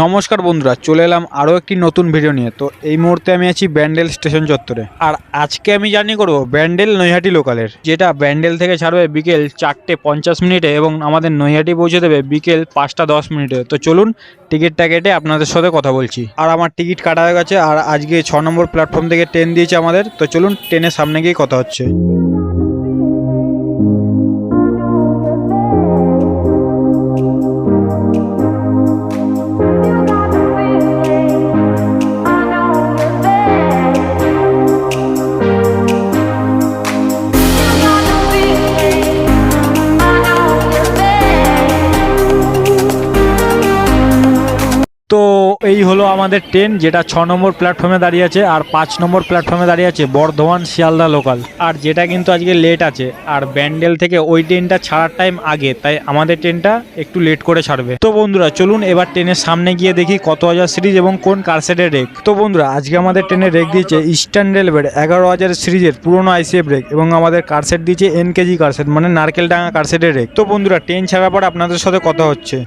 নমস্কার বন্ধুরা, চলে এলাম আরও একটি নতুন ভিডিও নিয়ে। তো এই মুহূর্তে আমি আছি ব্যান্ডেল স্টেশন চত্বরে। আর আজকে আমি জার্নি করব ব্যান্ডেল নৈহাটি লোকালের, যেটা ব্যান্ডেল থেকে ছাড়বে বিকেল চারটে পঞ্চাশ মিনিটে এবং আমাদের নৈহাটি পৌঁছে দেবে বিকেল পাঁচটা দশ মিনিটে। তো চলুন, টিকিটটা কেটে আপনাদের সাথে কথা বলছি। আর আমার টিকিট কাটা হয়ে গেছে, আর আজকে ছ নম্বর প্ল্যাটফর্ম থেকে ট্রেন দিয়েছে আমাদের। তো চলুন ট্রেনের সামনে গিয়ে কথা হচ্ছে। এই হলো আমাদের ট্রেন, যেটা ছ নম্বর প্ল্যাটফর্মে দাঁড়িয়ে আছে আর পাঁচ নম্বর প্ল্যাটফর্মে দাঁড়িয়ে আছে বর্ধমান শিয়ালদা লোকাল আর যেটা কিন্তু আজকে লেট আছে, আর ব্যান্ডেল থেকে ওই ট্রেনটা ছাড়ার টাইম আগে, তাই আমাদের ট্রেনটা একটু লেট করে ছাড়বে। তো বন্ধুরা, চলুন এবার ট্রেনের সামনে গিয়ে দেখি কত হাজার সিরিজ এবং কোন কারসেটের রেক তো বন্ধুরা, আজকে আমাদের ট্রেনে রেক দিয়েছে ইস্টার্ন রেলওয়ের এগারো হাজার সিরিজের পুরোনো আইসিএফ রেক এবং আমাদের কারসেট দিয়েছে এনকেজি কারসেট মানে নারকেল ডাঙা কারসেটের রেক তো বন্ধুরা, ট্রেন ছাড়ার পর আপনাদের সাথে কথা হচ্ছে।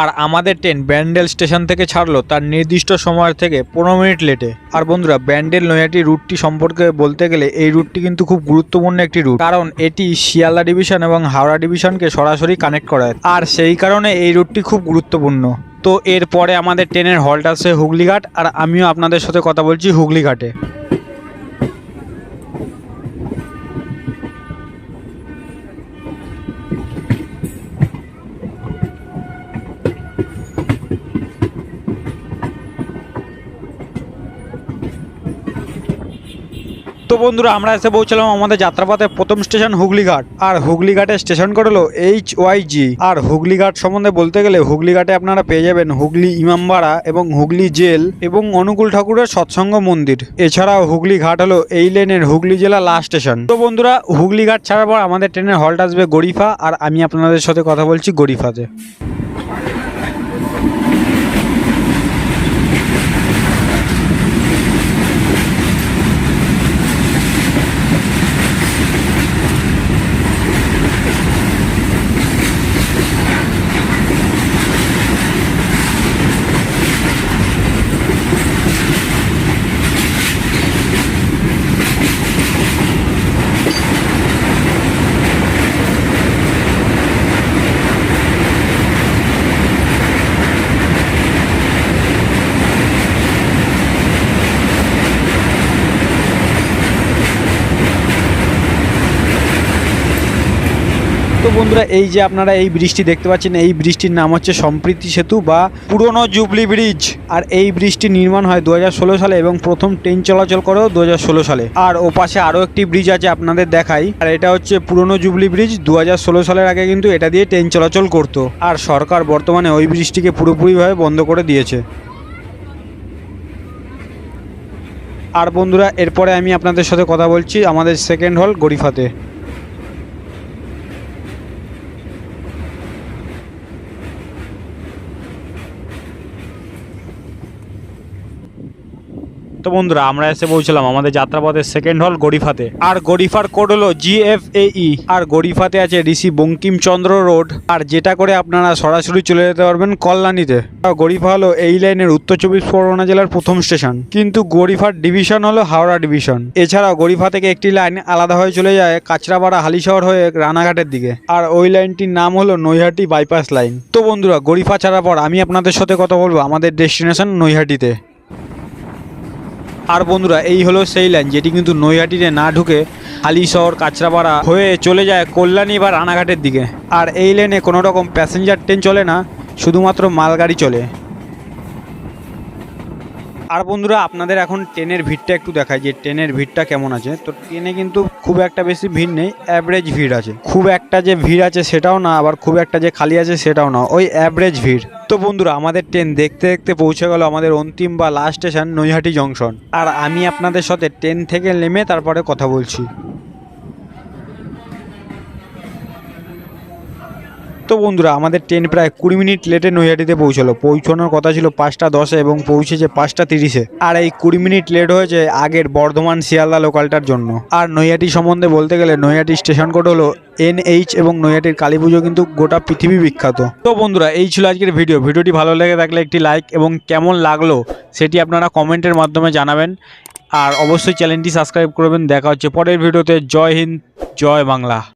আর আমাদের ট্রেন ব্যান্ডেল স্টেশন থেকে ছাড়লো তার নির্দিষ্ট সময় থেকে পনেরো মিনিট লেটে। আর বন্ধুরা, ব্যান্ডেল নৈহাটি রুটটি সম্পর্কে বলতে গেলে এই রুটটি কিন্তু খুব গুরুত্বপূর্ণ একটি রুট। কারণ এটি শিয়ালদা ডিভিশন এবং হাওড়া ডিভিশনকে সরাসরি কানেক্ট করায়। আর সেই কারণে এই রুটটি খুব গুরুত্বপূর্ণ। তো এরপরে আমাদের ট্রেনের হল্ট আছে হুগলিঘাট, আর আমিও আপনাদের সাথে কথা বলছি হুগলিঘাটে। তো বন্ধুরা, আমরা এসে পৌঁছলাম আমাদের যাত্রাপথে প্রথম স্টেশন হুগলিঘাট। আর হুগলিঘাটের স্টেশন কোড হলো এইচ ওয়াই জি আর হুগলিঘাট সম্বন্ধে বলতে গেলে হুগলিঘাটে আপনারা পেয়ে যাবেন হুগলি ইমামবাড়া এবং হুগলি জেল এবং অনুকূল ঠাকুরের সৎসঙ্গ মন্দির। এছাড়াও হুগলি ঘাট হলো এই লেনের হুগলি জেলা লাস্ট স্টেশন তো বন্ধুরা, হুগলিঘাট ছাড়ার পর আমাদের ট্রেনের হল্ট আসবে গরিফা। আর আমি আপনাদের সাথে কথা বলছি গরিফাতে। বন্ধুরা, এই যে আপনারা এই ব্রিজটি দেখতে পাচ্ছেন, এই ব্রিজটির নাম হচ্ছে সম্প্রীতি সেতু বা পুরনো জুবলি ব্রিজ। আর এই ব্রিজটি নির্মাণ হয় দু হাজার ষোলো সালে এবং প্রথম ট্রেন চলাচল করেও দু হাজার ষোলো সালে। আর ও পাশে আরও একটি ব্রিজ আছে আপনাদের দেখাই। আর এটা হচ্ছে পুরনো জুবলি ব্রিজ দু হাজার ষোলো সালের আগে কিন্তু এটা দিয়ে ট্রেন চলাচল করতো। আর সরকার বর্তমানে ওই ব্রিজটিকে পুরোপুরিভাবে বন্ধ করে দিয়েছে। আর বন্ধুরা, এরপরে আমি আপনাদের সাথে কথা বলছি আমাদের সেকেন্ড হল গরিফাতে তো বন্ধুরা, আমরা এসে পৌঁছলাম আমাদের যাত্রাপথের সেকেন্ড হল গরিফাতে আর গরিফার কোড হলো জিএফএই আর গরিফাতে আছে ঋষি বঙ্কিমচন্দ্র রোড আর যেটা করে আপনারা সরাসরি চলে যেতে পারবেন কল্যাণীতে। গরিফা হলো এই লাইনের উত্তর চব্বিশ পরগনা জেলার প্রথম স্টেশন কিন্তু গরিফার ডিভিশন হলো হাওড়া ডিভিশন এছাড়াও গরিফা থেকে একটি লাইন আলাদা হয়ে চলে যায় কাঁচরাপাড়া হালিশহর হয়ে রানাঘাটের দিকে। আর ওই লাইনটির নাম হলো নৈহাটি বাইপাস লাইন তো বন্ধুরা গরিফা ছাড়ার পর আমি আপনাদের সাথে কথা বলব আমাদের ডেস্টিনেশন নৈহাটিতে। আর বন্ধুরা, এই হলো সেই লাইন যেটি কিন্তু নৈহাটিতে না ঢুকে হালিশহর কাঁচরাপাড়া হয়ে চলে যায় কল্যাণী বা রানাঘাটের দিকে। আর এই লাইনে কোনো রকম প্যাসেঞ্জার ট্রেন চলে না, শুধুমাত্র মালগাড়ি চলে। আর বন্ধুরা, আপনাদের এখন ট্রেনের ভিড়টা একটু দেখায় যে ট্রেনের ভিড়টা কেমন আছে। তো ট্রেনে কিন্তু খুব একটা বেশি ভিড় নেই অ্যাভারেজ ভিড় আছে। খুব একটা যে ভিড় আছে সেটাও না, আবার খুব একটা যে খালি আছে সেটাও না, ওই অ্যাভারেজ ভিড়। তো বন্ধুরা, আমাদের ট্রেন দেখতে দেখতে পৌঁছে গেল আমাদের অন্তিম বা লাস্ট স্টেশন নৈহাটি জংশন আর আমি আপনাদের সাথে ট্রেন থেকে নেমে তারপরে কথা বলছি। তো বন্ধুরা, আমাদের ট্রেন প্রায় কুড়ি মিনিট লেটে নৈহাটিতে পৌঁছলো। পৌঁছানোর কথা ছিল পাঁচটা দশে এবং পৌঁছেছে পাঁচটা তিরিশে। আর এই কুড়ি মিনিট লেট হয়েছে আগের বর্ধমান শিয়ালদা লোকালটার জন্য। আর নৈহাটি সম্বন্ধে বলতে গেলে নৈহাটি স্টেশন কোড হলো এনএইচ এবং নৈহাটির কালী পুজো কিন্তু গোটা পৃথিবী বিখ্যাত। তো বন্ধুরা, এই ছিল আজকের ভিডিও। ভিডিওটি ভালো লেগে থাকলে একটি লাইক এবং কেমন লাগল সেটি আপনারা কমেন্টের মাধ্যমে জানাবেন। আর অবশ্যই চ্যানেলটি সাবস্ক্রাইব করবেন। দেখা হচ্ছে পরের ভিডিওতে। জয় হিন্দ, জয় বাংলা।